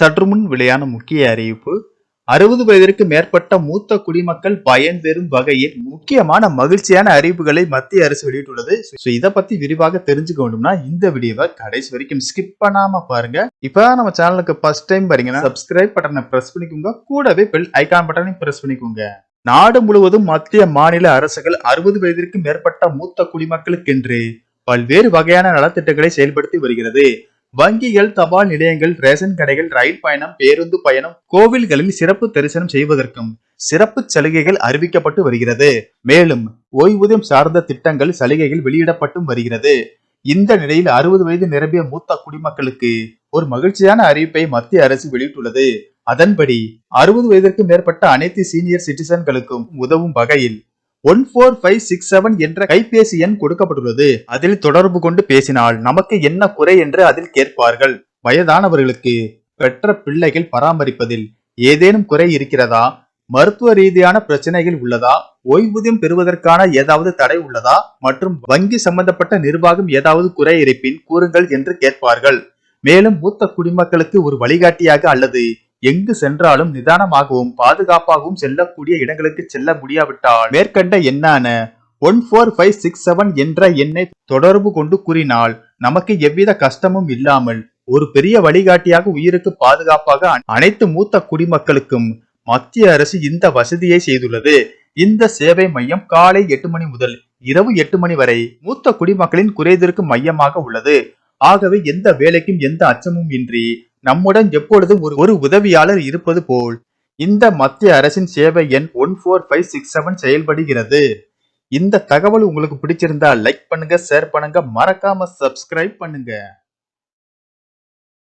சற்று முன் வெளியான முக்கிய அறிவிப்பு அறுபது வயதிற்கு மேற்பட்ட மூத்த குடிமக்கள் பயன்பெறும் வகையில் முக்கியமான மகிழ்ச்சியான அறிவிப்புகளை மத்திய அரசு வெளியிட்டுள்ளது. ஸோ இதை பத்தி விரிவாக தெரிஞ்சுக்க வேண்டும்னா இந்த வீடியோவை கடைசி வரைக்கும் ஸ்கிப் பண்ணாம பாருங்க. இப்போ நம்ம சேனலுக்கு ஃபர்ஸ்ட் டைம் பாருங்கன்னா சப்ஸ்கிரைப் பட்டனை பிரஸ் பண்ணிக்கோங்க. கூடவே பெல் ஐகான் பட்டனையும் பிரஸ் பண்ணிக்கோங்க. நாடு முழுவதும் மத்திய மாநில அரசுகள் அறுபது வயதிற்கு மேற்பட்ட மூத்த குடிமக்களுக்கென்று பல்வேறு வகையான நலத்திட்டங்களை செயல்படுத்தி வருகிறது. வங்கிகள் தபால் நிலையங்கள் ரேஷன் கடைகள் ரயில் பயணம் பேருந்து பயணம் கோவில்களில் சிறப்பு தரிசனம் செய்வதற்கும் சிறப்பு சலுகைகள் அறிவிக்கப்பட்டு வருகிறது. மேலும் ஓய்வூதியம் சார்ந்த திட்டங்கள் சலுகைகள் வெளியிடப்பட்டும் வருகிறது. இந்த நிலையில் அறுபது வயது நிரம்பிய மூத்த குடிமக்களுக்கு ஒரு மகிழ்ச்சியான அறிவிப்பை மத்திய அரசு வெளியிட்டுள்ளது. அதன்படி அறுபது வயதிற்கு மேற்பட்ட அனைத்து சீனியர் சிட்டிசன்களுக்கும் உதவும் வகையில் one four five six seven என்ற கைபேசி எண் கொடுக்கப்பட்டுள்ளது. அதில் தொடர்பு கொண்டு பேசினால் நமக்கு என்ன குறை என்று அதில் கேட்பார்கள். வயதானவர்களுக்கு பெற்ற பிள்ளைகள் பராமரிப்பதில் ஏதேனும் குறை இருக்கிறதா? மருத்துவ ரீதியான பிரச்சனைகள் உள்ளதா? ஓய்வூதியம் பெறுவதற்கான ஏதாவது தடை உள்ளதா? மற்றும் வங்கி சம்பந்தப்பட்ட நிர்வாகம் ஏதாவது குறை இருப்பின் கூறுங்கள் என்று கேட்பார்கள். மேலும் மூத்த குடிமக்களுக்கு ஒரு வழிகாட்டியாக அல்லது எங்கு சென்றாலும் நிதானமாகவும் பாதுகாப்பாகவும் செல்லக்கூடிய இடங்களுக்கு செல்ல முடியாவிட்டால் மேற்கண்ட எண்ணான one four five six seven என்ற எண்ணை தொடர்பு கொண்டு கூறினால் நமக்கு எவ்வித கஷ்டமும் இல்லாமல் ஒரு பெரிய வழிகாட்டியாக உயிருக்கு பாதுகாப்பாக அனைத்து மூத்த குடிமக்களுக்கும் மத்திய அரசு இந்த வசதியை செய்துள்ளது. இந்த சேவை மையம் காலை எட்டு மணி முதல் இரவு எட்டு மணி வரை மூத்த குடிமக்களின் குறைதீர்க்கும் மையமாக உள்ளது. ஆகவே எந்த வேலைக்கும் எந்த அச்சமும் இன்றி நம்முடன் எப்பொழுதும் ஒரு ஒரு உதவியாளர் இருப்பது போல். இந்த மத்திய அரசின் சேவை எண் one four five six seven செயல்படுகிறது. இந்த தகவல் உங்களுக்கு பிடிச்சிருந்தா லைக் பண்ணுங்க ஷேர் பண்ணுங்க மறக்காம சப்ஸ்கிரைப் பண்ணுங்க.